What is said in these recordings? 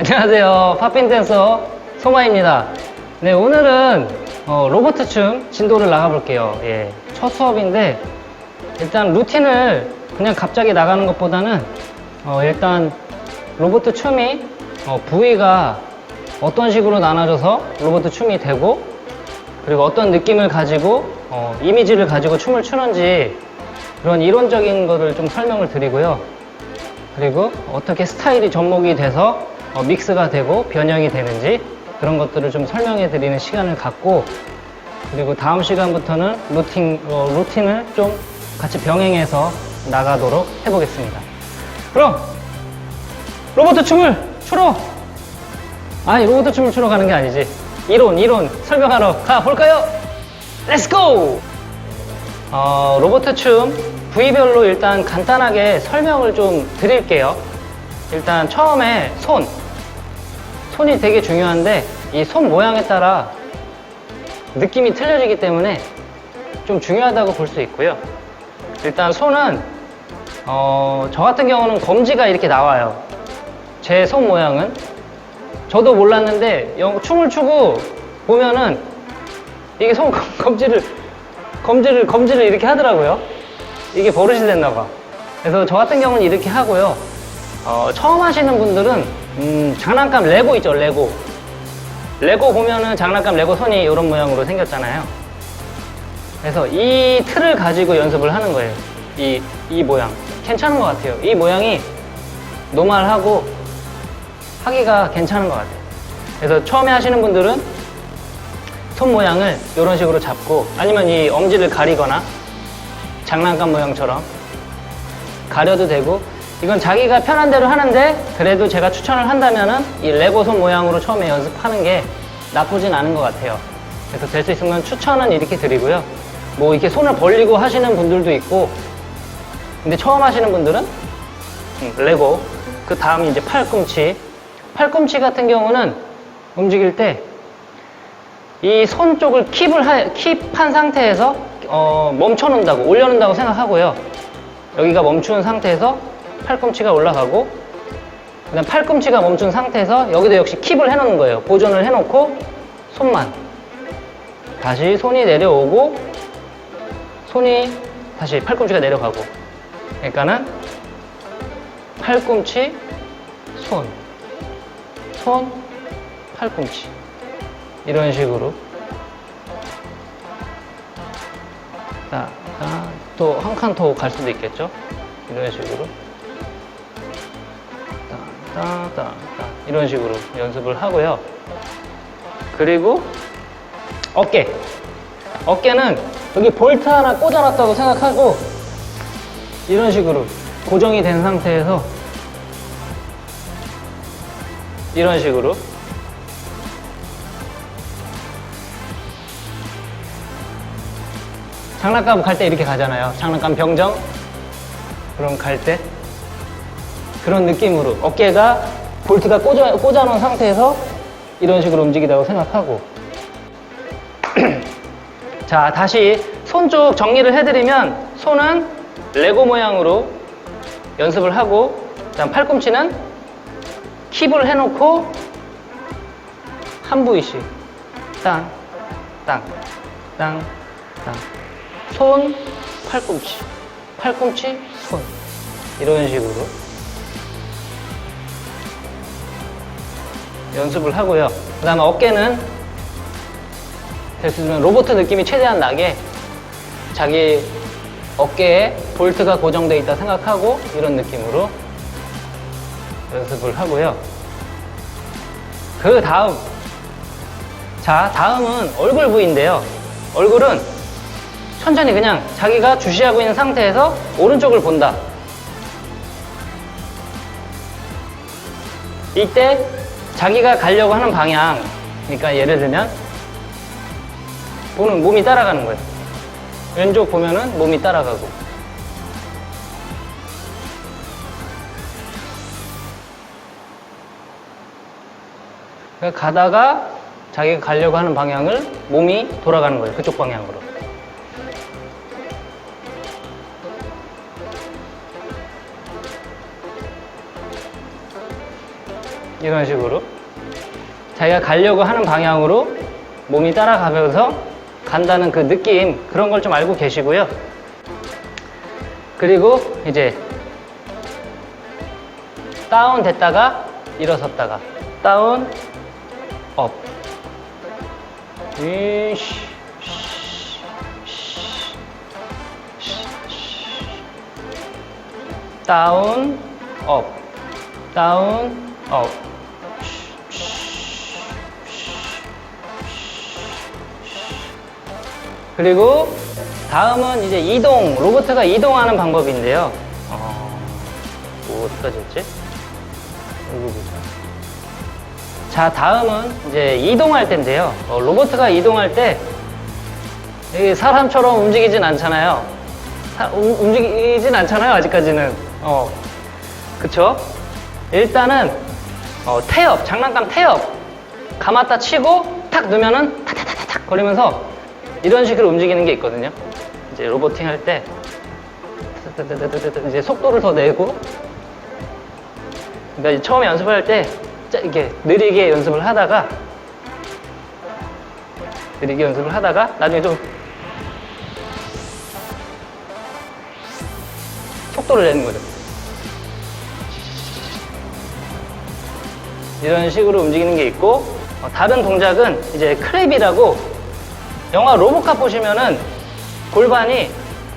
안녕하세요. 팝핀 댄서 소마입니다. 네, 오늘은 어, 로봇 춤 진도를 나가볼게요. 예, 첫 수업인데 일단 루틴을 그냥 갑자기 나가는 것보다는 어, 일단 로봇 춤이 어, 부위가 어떤 식으로 나눠져서 로봇 춤이 되고 그리고 어떤 느낌을 가지고 어, 이미지를 가지고 춤을 추는지 그런 이론적인 것을 좀 설명을 드리고요. 그리고 어떻게 스타일이 접목이 돼서 어, 믹스가 되고 변형이 되는지 그런 것들을 좀 설명해 드리는 시간을 갖고 그리고 다음 시간부터는 루틴, 어, 루틴을 좀 같이 병행해서 나가도록 해보겠습니다. 그럼 로봇 춤을 추러 아니 로봇 춤을 추러 가는 게 아니지 이론 이론 설명하러 가볼까요? 렛츠고! 어, 로봇 춤 부위별로 일단 간단하게 설명을 좀 드릴게요. 일단 처음에 손. 손이 되게 중요한데 이 손 모양에 따라 느낌이 틀려지기 때문에 좀 중요하다고 볼 수 있고요. 일단 손은 어, 저 같은 경우는 검지가 이렇게 나와요. 제 손 모양은 저도 몰랐는데 영- 춤을 추고 보면은 이게 손 검- 검지를 검지를 검지를 이렇게 하더라고요. 이게 버릇이 됐나 봐. 그래서 저 같은 경우는 이렇게 하고요. 어, 처음 하시는 분들은 음, 장난감 레고 있죠, 레고. 레고 보면은 장난감 레고 손이 이런 모양으로 생겼잖아요. 그래서 이 틀을 가지고 연습을 하는 거예요. 이, 이 모양. 괜찮은 것 같아요. 이 모양이 노멀하고 하기가 괜찮은 것 같아요. 그래서 처음에 하시는 분들은 손 모양을 이런 식으로 잡고 아니면 이 엄지를 가리거나 장난감 모양처럼 가려도 되고 이건 자기가 편한 대로 하는데 그래도 제가 추천을 한다면은 이 레고 손 모양으로 처음에 연습하는 게 나쁘진 않은 것 같아요. 그래서 될 수 있으면 추천은 이렇게 드리고요. 뭐 이렇게 손을 벌리고 하시는 분들도 있고 근데 처음 하시는 분들은 음, 레고 그 다음 이제 팔꿈치 팔꿈치 같은 경우는 움직일 때 이 손 쪽을 킵을 하, 킵한 상태에서 어, 멈춰 놓는다고 올려 놓는다고 생각하고요. 여기가 멈춘 상태에서 팔꿈치가 올라가고 그다음 팔꿈치가 멈춘 상태에서 여기도 역시 킵을 해 놓는 거예요. 보존을 해 놓고 손만. 다시 손이 내려오고 손이 다시 팔꿈치가 내려가고. 그러니까는 팔꿈치 손 손, 팔꿈치. 이런 식으로. 또 한 칸 더 갈 수도 있겠죠? 이런 식으로 따따따따 이런 식으로 연습을 하고요. 그리고 어깨. 어깨는 여기 볼트 하나 꽂아놨다고 생각하고 이런 식으로 고정이 된 상태에서 이런 식으로 장난감 갈 때 이렇게 가잖아요. 장난감 병정. 그럼 갈 때 그런 느낌으로 어깨가 볼트가 꽂아, 꽂아놓은 상태에서 이런 식으로 움직이다고 생각하고 자 다시 손 쪽 정리를 해드리면 손은 레고 모양으로 연습을 하고 그다음 팔꿈치는 킵을 해놓고 한 부위씩 땅, 땅, 땅, 땅. 손, 팔꿈치, 팔꿈치, 손. 이런 식으로 연습을 하고요. 그 다음에 어깨는 될수 있으면 로봇 느낌이 최대한 나게 자기 어깨에 볼트가 고정되어 있다 생각하고 이런 느낌으로 연습을 하고요. 그 다음 자 다음은 얼굴 부위인데요. 얼굴은 천천히 그냥 자기가 주시하고 있는 상태에서 오른쪽을 본다. 이때 자기가 가려고 하는 방향, 그러니까 예를 들면 보는 몸이 따라가는 거예요. 왼쪽 보면은 몸이 따라가고. 그러니까 가다가 자기가 가려고 하는 방향을 몸이 돌아가는 거예요. 그쪽 방향으로. 이런 식으로 자기가 가려고 하는 방향으로 몸이 따라가면서 간다는 그 느낌 그런 걸 좀 알고 계시고요. 그리고 이제 다운 됐다가 일어섰다가 다운 업. 이쉬 다운 업. 다운 업 그리고 다음은 이제 이동 로봇가 이동하는 방법인데요. 어, 뭐 어디까지 했지? 이거 보자 자 다음은 이제 이동할 때인데요. 어, 로봇가 이동할 때 사람처럼 움직이진 않잖아요. 사- 움- 움직이진 않잖아요 아직까지는. 어. 그쵸? 일단은 어, 태엽 장난감 태엽. 감았다 치고 탁 넣으면은 탁탁탁탁 거리면서 이런 식으로 움직이는 게 있거든요 이제 로보팅 할 때 이제 속도를 더 내고 그러니까 처음에 연습할 때 짜- 이렇게 느리게 연습을 하다가 느리게 연습을 하다가 나중에 좀 속도를 내는 거죠. 이런 식으로 움직이는 게 있고 어, 다른 동작은 이제 크랩이라고 영화 로보캅 보시면은 골반이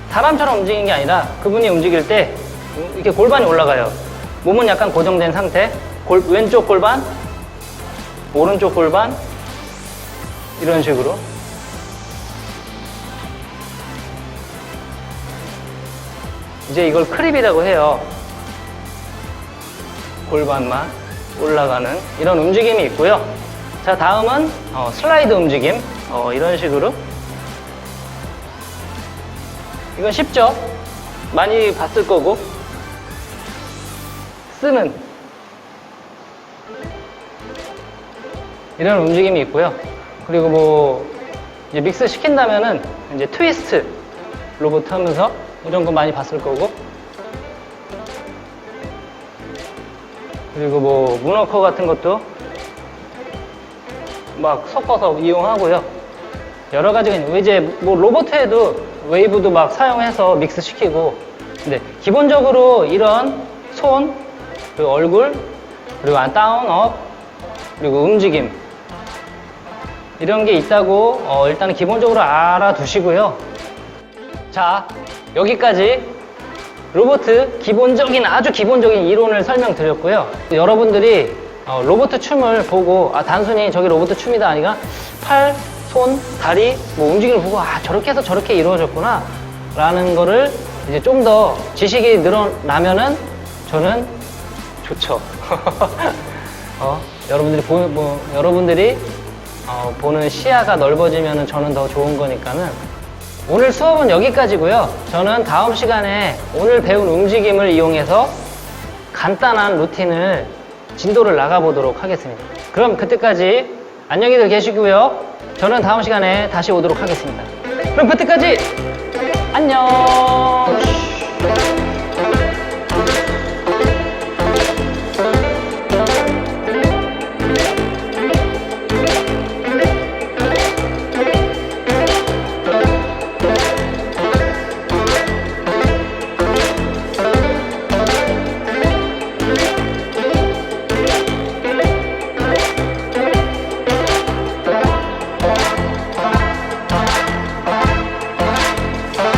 사람처럼 움직이는 게 아니라 그분이 움직일 때 이렇게 골반이 올라가요. 몸은 약간 고정된 상태. 골- 왼쪽 골반, 오른쪽 골반 이런 식으로 이제 이걸 크립이라고 해요. 골반만 올라가는 이런 움직임이 있고요. 자, 다음은 어, 슬라이드 움직임. 어, 이런 식으로. 이건 쉽죠? 많이 봤을 거고. 쓰는 이런 움직임이 있고요. 그리고 뭐 이제 믹스 시킨다면은 이제 트위스트 로봇 하면서 이런 거 많이 봤을 거고. 그리고 뭐 문어커 같은 것도 막 섞어서 이용하고요. 여러 가지가 있는 이제 뭐 로봇에도 웨이브도 막 사용해서 믹스 시키고 근데 기본적으로 이런 손 그리고 얼굴 그리고 안 다운 업 그리고 움직임 이런 게 있다고 어, 일단은 기본적으로 알아두시고요. 자 여기까지 로보트 기본적인 아주 기본적인 이론을 설명드렸고요. 여러분들이 어, 로보트 춤을 보고 아 단순히 저기 로보트 춤이다 아니가 팔, 손, 다리 뭐 움직임을 보고 아 저렇게 해서 저렇게 이루어졌구나 라는 거를 이제 좀 더 지식이 늘어나면은 저는 좋죠. 어, 여러분들이 보, 뭐, 여러분들이 어, 보는 시야가 넓어지면은 저는 더 좋은 거니까는 오늘 수업은 여기까지고요. 저는 다음 시간에 오늘 배운 움직임을 이용해서 간단한 루틴을 진도를 나가보도록 하겠습니다. 그럼 그때까지 안녕히들 계시고요. 저는 다음 시간에 다시 오도록 하겠습니다. 그럼 그때까지 안녕!